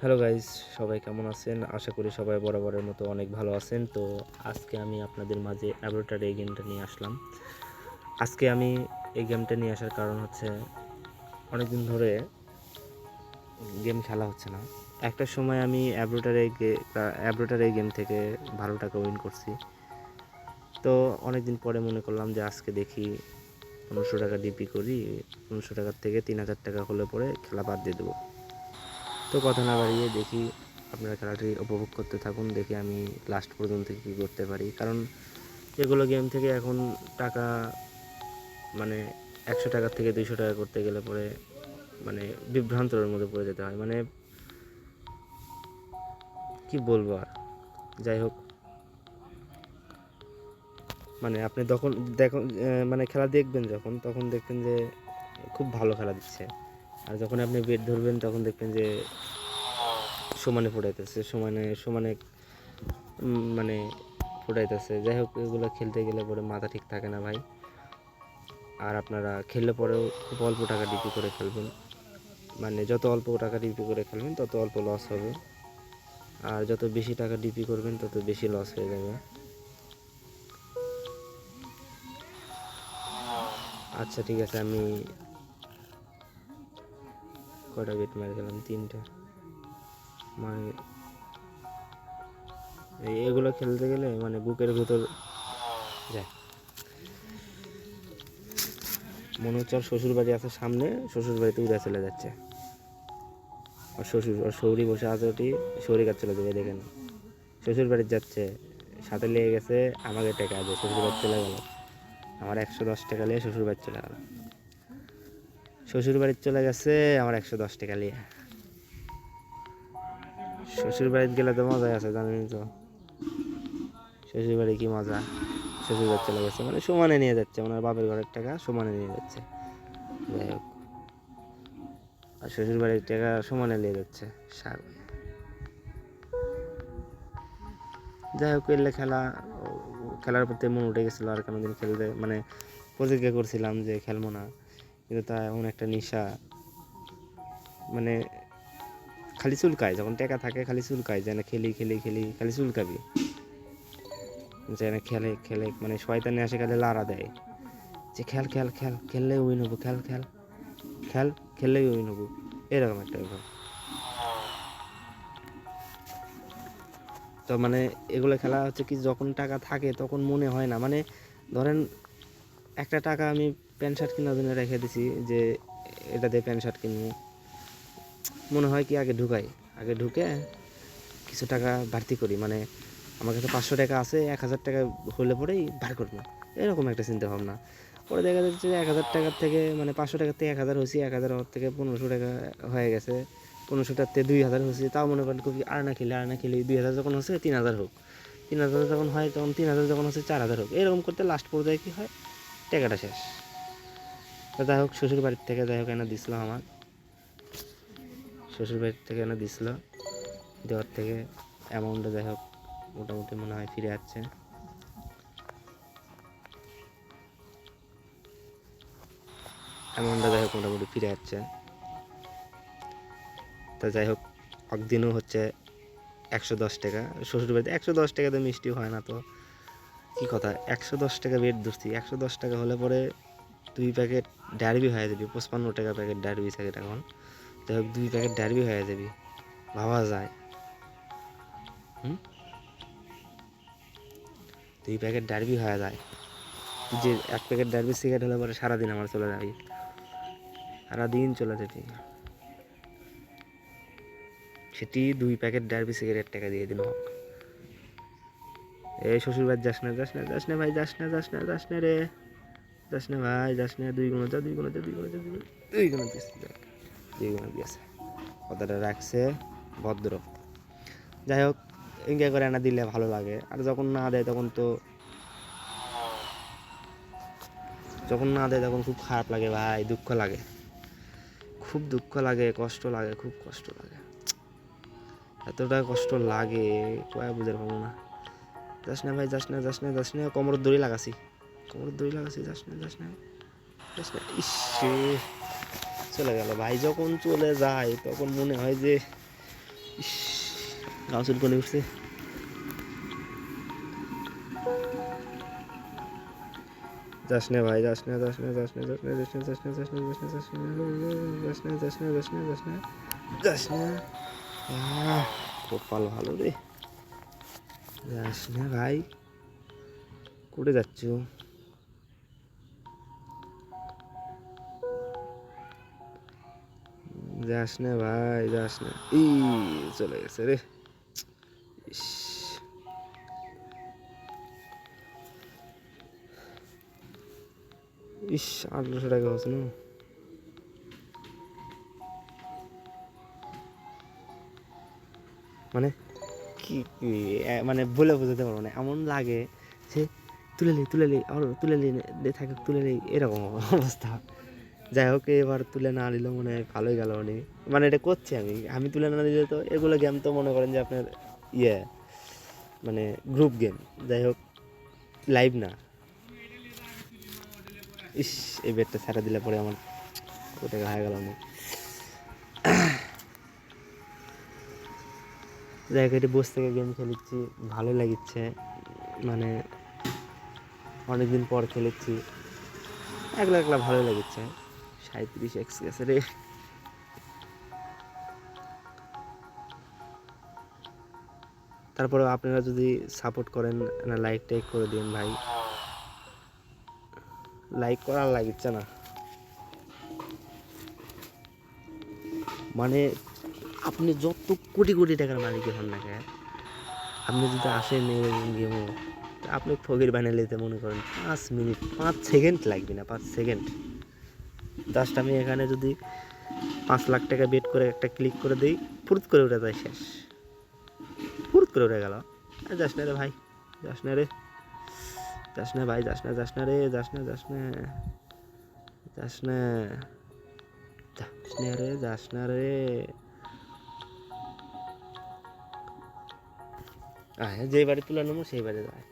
Hello guys সবাই কেমন আছেন? আশা করি সবাই বরাবরের মতো অনেক ভালো আছেন। তো আজকে আমি আপনাদের মাঝে অ্যাভোটার এই গেমটা নিয়ে আসলাম। আজকে আমি এই গেমটা নিয়ে আসার কারণ হচ্ছে, অনেকদিন ধরে গেম খেলা হচ্ছে না। একটা সময় আমি অ্যাভোটার অ্যাভোটার এই গেম থেকে ভালো টাকা উইন করছি। তো অনেকদিন পরে মনে করলাম যে আজকে দেখি পনেরোশো টাকা ডিপি করি, পনেরোশো টাকার থেকে তিন হাজার টাকা হলে পরে খেলা বাদ দিয়ে দেবো। তো কথা না বাড়িয়ে দেখি আপনারা খেলাটি উপভোগ করতে থাকুন, দেখি আমি লাস্ট পর্যন্ত কী করতে পারি। কারণ এগুলো গেম থেকে এখন টাকা মানে একশো টাকার থেকে দুইশো টাকা করতে গেলে পরে মানে বিভ্রান্তরের মধ্যে পড়ে যেতে হয়। মানে কি বলব আর? যাই হোক। মানে আপনি তখন দেখুন মানে খেলা দেখবেন যখন, তখন দেখবেন যে খুব ভালো খেলা দিচ্ছে। আর যখন আপনি বেট ধরবেন, তখন দেখবেন যে সমানে ফোটাইতেছে, সমানে সমানে মানে ফোটাইতেছে। যাই হোক, এগুলো খেলতে গেলে পরে মাথা ঠিক থাকে না ভাই। আর আপনারা খেললে পরেও খুব অল্প টাকা ডিপি করে খেলবেন। মানে যত অল্প টাকা ডিপি করে খেলবেন, তত অল্প লস হবে। আর যত বেশি টাকা ডিপি করবেন, তত বেশি লস হয়ে যাবে। আচ্ছা ঠিক আছে, আমি কটা বেট মারি গেলাম তিনটা। মানে এগুলো খেলতে গেলে মানে বুকের ভেতর যায়। মনে হচ্ছে আর শ্বশুর বাড়ি আছে সামনে শ্বশুর বাড়িতে উড়ে চলে যাচ্ছে। আর শ্বশুর আর সৌরি বসে আছে ওটি সৌরি কাজ চলে যাবে, দেখেন। শ্বশুর বাড়ি যাচ্ছে, সাথে লেগে গেছে, আমাকে টাকা আছে শ্বশুর বাড়ি চলে গেল। আমার একশো দশ টাকা নিয়ে শ্বশুর বাড়ি চলে গেল। শ্বশুর বাড়ি চলে গেছে, আমার একশো দশ টাকা নিয়ে শ্বশুর বাড়িতে গেলে তো মজাই আছে জানেন তো। শ্বশুর বাড়ি কি মজা? শ্বশুর বাড়ি চলে গেছে মানে সমানে নিয়ে যাচ্ছে ওনার বাপের ঘরের টাকা সমানে নিয়ে যাচ্ছে। যাই হোক। আর শ্বশুর বাড়ির টাকা সমানে নিয়ে যাচ্ছে, সার। যাই হোক, এলে খেলা, খেলার প্রতি মন উঠে গেছিল, আর কোনোদিন খেলতে মানে প্রতিজ্ঞা করছিলাম যে খেলব না। কিন্তু তা এমন একটা নেশা। মানে খালি চুলকায়, যখন টাকা থাকে খালি চুলকায়, যেন খেলি খেলি খেলি, খালি চুলকাবি। যেন খেলে খেলে মানে শয়তানে আসে খেলে লাড়া দেয়। যে খেল খেল খেল খেললে উইন হব খেল খেল খেল, খেললেই উইন হব এরকম একটা ব্যাপার। তো মানে এগুলো খেলা হচ্ছে কি, যখন টাকা থাকে তখন মনে হয় না। মানে ধরেন একটা টাকা আমি প্যান্ট শার্ট কেনার জন্য রেখে দিছি যে এটা দিয়ে প্যান্ট শার্ট কিনবো। মনে হয় কি আগে ঢুকাই। আগে ঢুকে কিছু টাকা বাড়তি করি। মানে আমার কাছে পাঁচশো টাকা আছে, এক হাজার টাকা হলে পরেই বার করব। এরকম একটা চিন্তা ভাবনা পরে দেখা যাচ্ছে যে এক হাজার টাকার থেকে মানে পাঁচশো টাকার থেকে এক হাজার হয়েছি, এক হাজার থেকে পনেরোশো টাকা হয়ে গেছে। পনেরোশো টাকার থেকে দুই হাজার হয়েছে। তাও মনে করেন খুবই আর না খেলে আর না খেলে দুই হাজার যখন হচ্ছে তিন হাজার হোক। তিন হাজার যখন হয়, তখন তিন হাজার যখন হচ্ছে চার হাজার হোক। এরকম করতে লাস্ট পর্যায়ে কী হয়? টাকাটা শেষ। তো যাই হোক, শ্বশুর বাড়ির থেকে যাই হোক, এনে দিছিল আমার। শ্বশুর বাড়ির থেকে এনে দিছিল। দেওয়ার থেকে অ্যামাউন্টটা যাই হোক, মোটামুটি মনে হয় ফিরে যাচ্ছে অ্যামাউন্টটা যাই হোক, মোটামুটি ফিরে যাচ্ছে তা যাই হোক, একদিনও হচ্ছে একশো দশ টাকা। শ্বশুর বাড়িতে একশো দশ টাকাতে মিষ্টি হয় না তো। কী কথা? একশো দশ টাকা বেড ধরছি। একশো দশ টাকা হলে পরে দুই প্যাকেট ডারবি হয়ে যাবি, পঁচপান্ন টাকা প্যাকেট ডারবি থাকে এখন। যাই হোক, দুই প্যাকেট ডারবি হয়ে যাবি, ভাবা যায়। হুম? দুই প্যাকেট ডারবি হয়ে যায়। যে এক প্যাকেট ডারবি সিগারেট হলে পরে সারাদিন আমার চলে যাবে। সারাদিন চলে যাবে। সেটি দুই প্যাকেট ডারবি সিগারেট টাকা দিয়ে দিন হোক এই শ্বশুর যাস না যাস না যাস না ভাই, যাস না যাস না যাস না রে। যাস না ভাই, যাস না, দুই গুণ যা, দুই গুণ যা, দুই গুণ যা, দুই গুণ দেখ। দুই গুণ দিয়েছে। কথাটা রাখছে ভদ্র। যাই হোক ইনকে করে আনা দিলে ভালো লাগে। আর যখন না দেয়, তখন তো যখন না দেয়, তখন খুব খারাপ লাগে ভাই, দুঃখ লাগে। খুব দুঃখ লাগে, কষ্ট লাগে, খুব কষ্ট লাগে। এতটা কষ্ট লাগে, কয়া বুঝার পাবো না। যাস না ভাই, যাস না যাস না যাস না, কোমরের দড়ি লাগাছি। কোমরের দড়ি লাগাছি যাস না যাস না যাস না ইসে চলে গেল ভাই যখন চলে যায় তখন মনে হয় যে ইস, গাছুল কোনে উঠছে যাস না ভাই যাস না যাস না যাস না যাস না যাস না যাস না যাস না যাস না যাস না যাস না যাস না যাস না যাস না যাস না কপাল ভালো রে যাস না ভাই কোটে যাচ্ছ যাস না ভাই, যাস না। ই, চলে গেছে রে। ইস। ইস আঠারোশো টাকা হচ্ছে না। মানে কি মানে বলে বোঝাতে পারব না, এমন লাগে যে তুলে নি তুলে নি আর তুলে দে থাকে, তুলে নি এরকম অবস্থা। যাই হোক, এবার তুলে না নিলেও মনে হয় ভালোই গেল অনেক মানে এটা করছি আমি। আমি তুলে না দিলে তো এগুলো গেম তো মনে করেন যে আপনার ইয়ে মানে গ্রুপ গেম যাই হোক লাইভ না। ইস, এই বেডটা ছাড়া দিলে পরে আমার ওটা হয়ে গেল অনেক যাই হোক, এটি বসে থেকে গেম খেলেছি ভালো লাগিচ্ছে মানে অনেকদিন পর খেলেছি। একলা একলা ভালো লাগছে। সাঁত্রিশ এক্স গেছে রে। তারপরে আপনারা যদি সাপোর্ট করেন, না লাইক টাইক করে দিন ভাই। লাইক করার লাগিচ্ছে না। মানে আপনি যত কোটি কোটি টাকার মালিক হন না কেন, আপনি যদি আসেন গেমও আপনি ফকির বানিয়ে নিতে মনে করেন, পাঁচ মিনিট, পাঁচ সেকেন্ড লাগবে না, পাঁচ সেকেন্ড জাস্ট আমি এখানে যদি পাঁচ লাখ টাকা বেট করে একটা ক্লিক করে দিই, ফুরুত করে উঠে যায় শেষ। ফুরুত করে উঠে গেল। যাস না রে ভাই, যাস না রে। যাস না ভাই, যাস না যাস না রে, যাস না যাস না। যাস না। যাস না রে, যাস না রে। আয় যেই বাড়ি তুলে নেব সেই বাড়ি যায়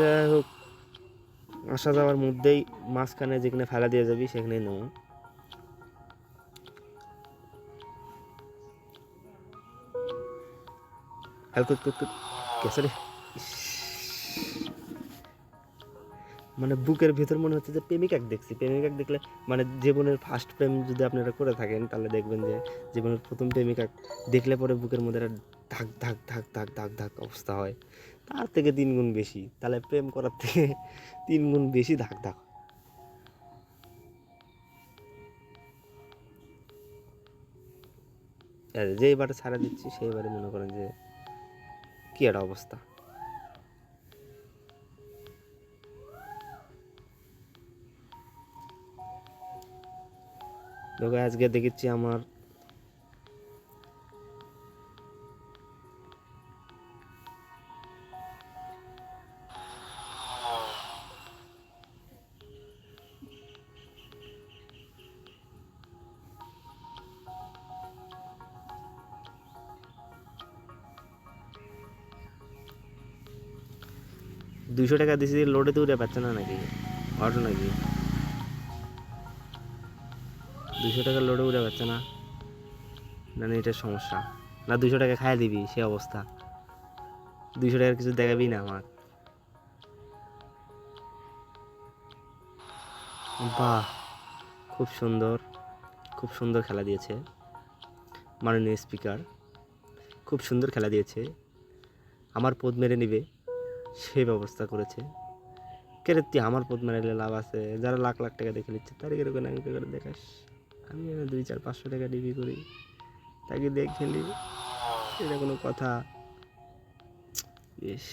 যাই হোক। আসা যাওয়ার মধ্যেই মাঝখানে যেখানে ফেলা দিয়ে যাবি, সেখানেই নেব মানে বুকের ভেতর মনে হচ্ছে যে প্রেমিকাক দেখছি। প্রেমিকাক দেখলে মানে জীবনের ফার্স্ট প্রেম যদি আপনারা করে থাকেন, তাহলে দেখবেন যে জীবনের প্রথম প্রেমিকাক দেখলে পরে বুকের মধ্যে একটা ধাক ধাক ধাক ধাক ধাক ধাক অবস্থা হয়। তার থেকে তিন গুণ বেশি তাহলে প্রেম করার থেকে তিন গুণ বেশি ধাক ধাক। আর যেইবারে ছাড়া দিচ্ছি সেইবারে মনে করেন যে কি একটা অবস্থা দেখো, আজকে দেখেছি আমার দুইশো টাকা দিছি লোডে তো উঠে পাচ্ছে না নাকি? অটো নাকি? দুশো টাকা লোডে উঠে পাচ্ছে না? না এটার সমস্যা। না দুশো টাকা খাইয়ে দিবি, সে অবস্থা। দুশো টাকার কিছু দেখাবি না আমার বাহ, খুব সুন্দর। খুব সুন্দর খেলা দিয়েছে। মাননীয় স্পিকার খুব সুন্দর খেলা দিয়েছে। আমার পদ মেরে নিবে। সেই ব্যবস্থা করেছে। কেরে তুই আমার পদ মেরে লাভ আছে? যারা লাখ লাখ টাকা দেখে নিচ্ছে, তার এরকম আমি করে দেখাস? আমি দুই চার পাঁচশো টাকা ডিবি করি। তাকে দেখে নি এটা কোনো কথা। বেশ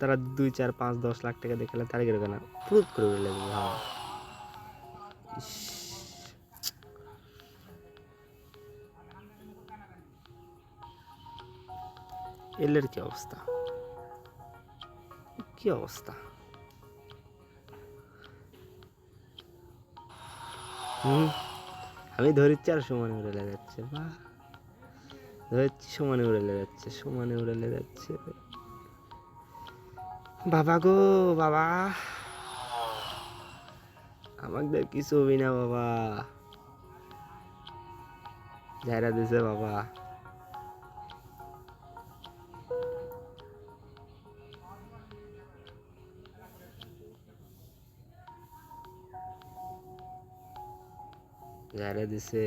তারা দুই চার পাঁচ দশ লাখ টাকা দেখলে তার এরকম না প্রুভ করে হ্যাঁ। এলের কি অবস্থা? কি অবস্থা? হুম, আমি ধরিচ্ছি আর সমানে উড়ে যাচ্ছে বাহ ধরছি সমানে উড়ে যাচ্ছে সমানে উড়ে যাচ্ছে বাবা গো, বাবা। আমাকে কিছু হবি না বাবা? যাইরা দিছে বাবা। যাইরা দিছে।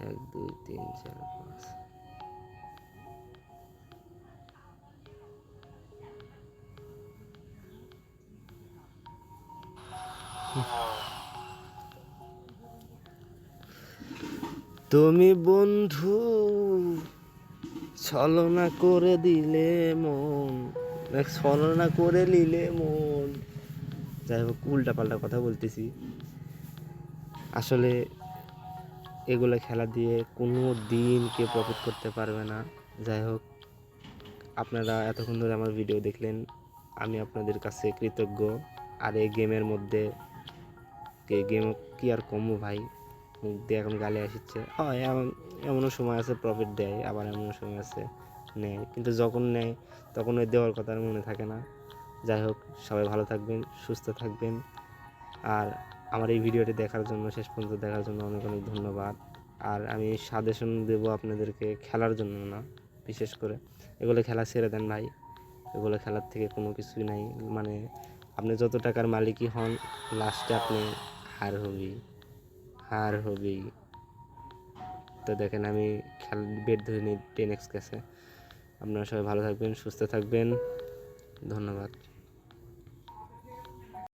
এক, দুই, তিন, চার, পাঁচ। তুমি বন্ধু, ছলনা করে দিলে মন। ছলনা করে নিলে মন। যাই হোক উল্টা পাল্টা কথা বলতেছি। আসলে এগুলো খেলা দিয়ে কোনো দিন কেউ প্রফিট করতে পারবে না। যাই হোক, আপনারা এতক্ষণ ধরে আমার ভিডিও দেখলেন। আমি আপনাদের কাছে কৃতজ্ঞ। আর এই গেমের মধ্যে গেম কি আর কমো ভাই? মুখ দিয়ে এখন গালে আসছে। হয়, এমন, এমনও সময় আছে প্রফিট দেয়, আবার এমনও সময় আছে, নেয়। কিন্তু যখন নেয়, তখন ওই দেওয়ার কথা আর মনে থাকে না। যাই হোক, সবাই ভালো থাকবেন, সুস্থ থাকবেন। আর আমার এই ভিডিওটি দেখার জন্য, শেষ পর্যন্ত দেখার জন্য অনেক অনেক ধন্যবাদ। আর আমি সাজেশন দেব আপনাদেরকে খেলার জন্য না, বিশেষ করে। এগুলো খেলা ছেড়ে দেন ভাই। এগুলো খেলার থেকে কোনো কিছুই নাই। মানে আপনি যত টাকার মালিকই হন, লাস্টে আপনি হার হবেই। হার হবি তো দেখেন আমি খেল বেড ধরে নিই টেন এক্স কাছে। আপনারা সবাই ভালো থাকবেন, সুস্থ থাকবেন। ধন্যবাদ।